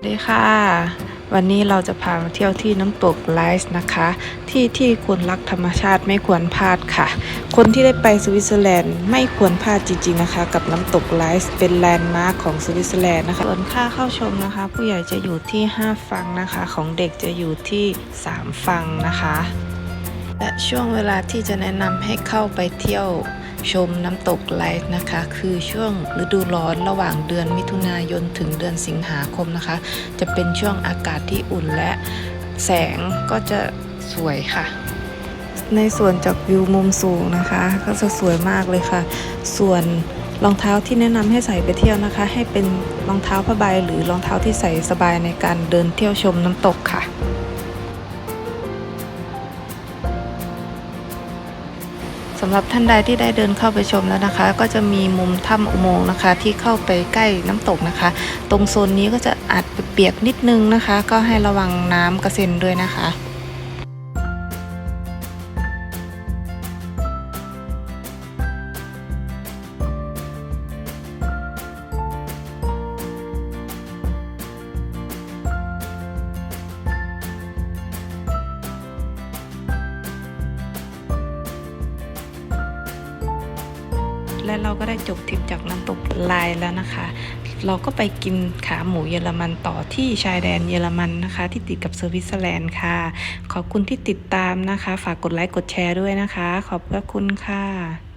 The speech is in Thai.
สวัสดีค่ะ วันนี้เราจะพามาเที่ยวที่น้ำตกไลส์นะคะ ที่ที่คนรักธรรมชาติไม่ควรพลาดค่ะ คนที่ได้ไปสวิตเซอร์แลนด์ไม่ควรพลาดจริงๆนะคะ กับน้ำตกไลส์เป็นแลนด์มาร์คของสวิตเซอร์แลนด์นะคะส่วนค่าเข้าชมนะคะ ผู้ใหญ่จะอยู่ที่ 5 ฟังนะคะ ของเด็กจะอยู่ที่ 3 ฟังนะคะ และช่วงเวลาที่จะแนะนำให้เข้าไปเที่ยว ชมน้ำตกไลท์นะคะ คือช่วงฤดูร้อนระหว่างเดือนมิถุนายนถึงเดือนสิงหาคมนะคะ จะเป็นช่วงอากาศที่อุ่นและแสงก็จะสวยค่ะ ในส่วนจากวิวมุมสูงนะคะ ก็จะสวยมากเลยค่ะ ส่วนรองเท้าที่แนะนำให้ใส่ไปเที่ยวนะคะ ให้เป็นรองเท้าผ้าใบหรือรองเท้าที่ใส่สบายในการเดินเที่ยวชมน้ำตกค่ะ สำหรับท่านใดที่ได้เดินเข้าไปชมแล้วนะคะ ก็จะมีมุมถ้ำอุโมงค์นะคะ ที่เข้าไปใกล้น้ำตกนะคะ ตรงโซนนี้ก็จะอาจเปียกนิดนึงนะคะ ก็ให้ระวังน้ำกระเซ็นด้วยนะคะ และเราก็ได้จบทริปจากน้ำตกลายแล้วนะคะ เราก็ไปกินขาหมูเยอรมันต่อที่ชายแดนเยอรมันนะคะ ที่ติดกับสวิตเซอร์แลนด์ค่ะ ขอบคุณที่ติดตามนะคะ ฝากกดไลค์กดแชร์ด้วยนะคะ ขอบพระคุณค่ะ